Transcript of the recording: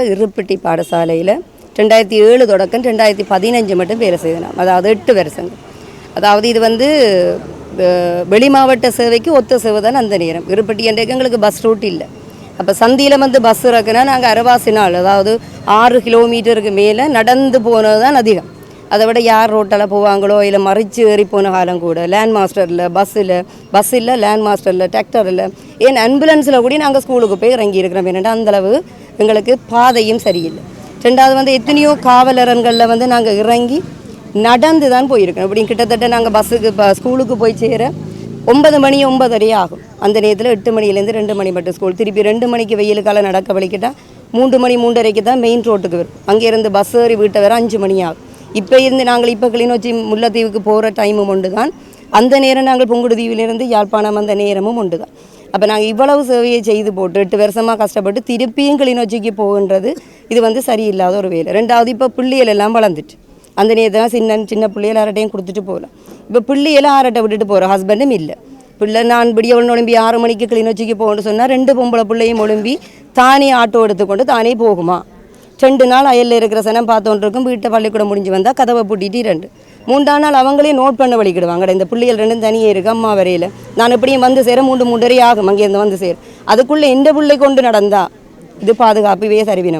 இருப்பட்டி பாடசாலையில் ரெண்டாயிரத்தி ஏழு தொடக்கம் ரெண்டாயிரத்தி பதினஞ்சு மட்டும் வேலை செய்தோம் அதாவது எட்டு வருஷங்க அதாவது இது வந்து வெளி மாவட்ட சேவைக்கு ஒத்த சேவை தான் அந்த நேரம். இருப்பட்டி என்றைக்கு எங்களுக்கு பஸ் ரூட் இல்லை. அப்போ சந்தியில் வந்து பஸ் இறக்குனா நாங்கள் அரவாசி நாள். அதாவது ஆறு கிலோமீட்டருக்கு மேலே நடந்து போனது தான் அதிகம். அதை விட யார் ரோட்டெல்லாம் போவாங்களோ இல்லை மறைச்சு ஏறி போன காலம் கூட லேண்ட் மாஸ்டரில் பஸ்ஸில் பஸ் இல்லை லேண்ட் மாஸ்டரில் டிராக்டரில் ஏன் ஆம்புலன்ஸில் கூட நாங்கள் ஸ்கூலுக்கு போய் இறங்கி இருக்கிறோம் என்னென்னா அந்தளவு எங்களுக்கு பாதையும் சரியில்லை. ரெண்டாவது வந்து எத்தனையோ காவலரன்களில் வந்து நாங்கள் இறங்கி நடந்து தான் போயிருக்கோம் இப்படி கிட்டத்தட்ட நாங்கள் பஸ்ஸுக்கு இப்போ ஸ்கூலுக்கு போய் சேர ஒன்பது மணி ஒன்பதரை ஆகும். அந்த நேரத்தில் எட்டு மணிலேருந்து ரெண்டு மணி மட்டும் ஸ்கூல் திருப்பி ரெண்டு மணிக்கு வெயிலுக்கால நடக்க வலிக்கிட்டால் மூன்று மணி மூன்றரைக்கு தான் மெயின் ரோட்டுக்கு வரும். அங்கேருந்து பஸ் ஏறி வீட்டை வர அஞ்சு மணி ஆகும். இப்போ இருந்து நாங்கள் இப்போ கிளிநொச்சி முல்லைத்தீவுக்கு போகிற டைமும் உண்டு தான் அந்த நேரம் நாங்கள் புங்குடுதீவிலிருந்து யாழ்ப்பாணம் அந்த நேரமும் உண்டு தான் அப்போ நாங்கள் இவ்வளவு சேவையை செய்து போட்டு எட்டு வருஷமாக கஷ்டப்பட்டு திருப்பியும் கிளிநொச்சிக்கு போகின்றது இது வந்து சரியில்லாத ஒரு வேலை. ரெண்டாவது இப்போ பிள்ளைகள் எல்லாம் வளர்ந்துட்டு. அந்த நேரத்தில் சின்ன சின்ன பிள்ளைகள் யார்ட்டையும் கொடுத்துட்டு போகலாம் இப்போ பிள்ளைகளை ஆரட்டை விட்டுட்டு போகிறோம் ஹஸ்பண்டும் இல்லை. பிள்ளை நான் விடியவள் ஒழும்பி ஆறு மணிக்கு கிளிநொச்சிக்கு போகணும்னு சொன்னால் ரெண்டு பொம்பளை பிள்ளையும் ஒழும்பி தானே ஆட்டோ எடுத்துக்கொண்டு தானே போகுமா? ரெண்டு நாள் அயலில் இருக்கிற சனம் பார்த்தோன்றிருக்கும் இருக்கும் வீட்டை பள்ளிக்கூடம் முடிஞ்சு வந்தால் கதவை பூட்டிட்டு ரெண்டு மூன்றாம் நாள் அவங்களே நோட் பண்ண வலிக்கிடுவாங்க இந்த பிள்ளைகள் ரெண்டும் தனியே இருக்கு அம்மா வரையில். நான் எப்படியும் வந்து சேர மூன்று மூன்றரை ஆகும் அங்கேருந்து வந்து சேரும் அதுக்குள்ளே எந்த பிள்ளை கொண்டு நடந்தா இது பாதுகாப்புவே சரிவினம்.